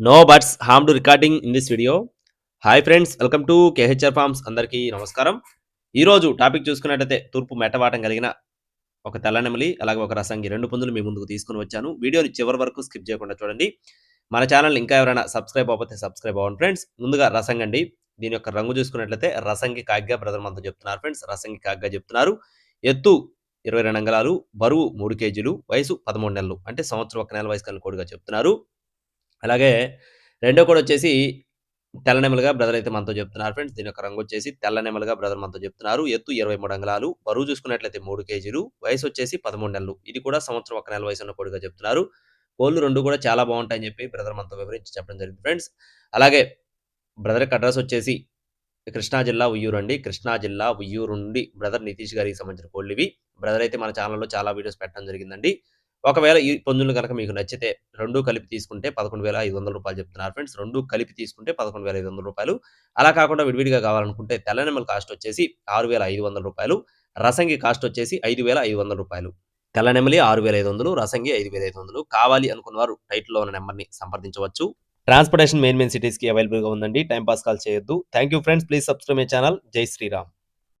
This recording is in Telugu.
No buts harm to recording in this video hi friends welcome to K H R farms అందరికీ నమస్కారం. ఈరోజు టాపిక్ చూసుకున్నట్టయితే తూర్పు మెట్టవాటం కలిగిన ఒక తెల్లనెమలి అలాగే ఒక రసంగి రెండు పుంజులు మీ ముందుకు తీసుకుని వచ్చాను. వీడియోని చివరి వరకు స్కిప్ చేయకుండా చూడండి. మన ఛానల్ ఇంకా ఎవరైనా సబ్స్క్రైబ్ అవ్వకపోతే సబ్స్క్రైబ్ అవ్వండి ఫ్రెండ్స్ ముందుగా రసంగండి. దీని యొక్క రంగు చూసుకున్నట్లయితే రసంగి కాగ్గా బ్రదర్ మనతో చెప్తున్నారు ఫ్రెండ్స్ రసంగి కాగ్గా చెప్తున్నారు. ఎత్తు ఇరవై రెండు అంగళాలు బరువు మూడు కేజీలు వయసు పదమూడు నెలలు అంటే సంవత్సరం ఒక నెల వయసు కలిగిన కోడిగా చెప్తున్నారు. అలాగే రెండో కూడా వచ్చేసి తెల్ల నెమలుగా బ్రదర్ అయితే మనతో చెప్తున్నారు ఫ్రెండ్స్. దీని యొక్క రంగు వచ్చేసి తెల్లనెమలుగా బ్రదర్ మనతో చెప్తున్నారు. ఎత్తు ఇరవై మూడు అంగళాలు బరువు చూసుకున్నట్లయితే మూడు కేజీలు వయసు వచ్చేసి పదమూడు నెలలు. ఇది కూడా సంవత్సరం ఒక నెల వయసు ఉన్న కోడిగా చెప్తున్నారు. కోళ్ళు రెండు కూడా చాలా బాగుంటాయని చెప్పి బ్రదర్ మనతో వివరించి చెప్పడం జరిగింది ఫ్రెండ్స్. అలాగే బ్రదర్ అడ్రస్ వచ్చేసి కృష్ణా జిల్లా ఉయ్యూరు అండి. కృష్ణా జిల్లా ఉయ్యూరు నుండి బ్రదర్ నితీష్ గారికి సంబంధించిన కోళ్ళు ఇవి. బ్రదర్ అయితే మన ఛానల్లో చాలా వీడియోస్ పెట్టడం జరిగిందండి. ఒకవేళ ఈ పుంజులు కనుక మీకు నచ్చితే రెండు కలిపి తీసుకుంటే పదకొండు వేల ఐదు వందల రూపాయలు చెప్తున్నారు ఫ్రెండ్స్ రెండు కలిపి తీసుకుంటే పదకొండు వేల ఐదు వందల రూపాయలు. అలా కాకుండా విడివిడిగా కావాలనుకుంటే తెల్లనెమల కాస్ట్ వచ్చేసి ఆరు వేల ఐదు వందల రూపాయలు. రసంగి కాస్ట్ వచ్చేసి ఐదు వేల ఐదు వందల రూపాయలు. తెల్లనెమలి ఆరు వేల ఐదు వందలు రసంగి ఐదు వేల ఐదు వందలు. కావాలి అనుకున్న వారు టైటిల్లో ఉన్న నెంబర్ని సంప్రదించవచ్చు. ట్రాన్స్పోర్టేషన్ మెయిన్ మెయిన్ సిటీస్కి అవైలబుల్గా ఉందండి. టైం పాస్ కాల్ చేయొద్దు. Thank you friends please subscribe my channel జై శ్రీరామ్.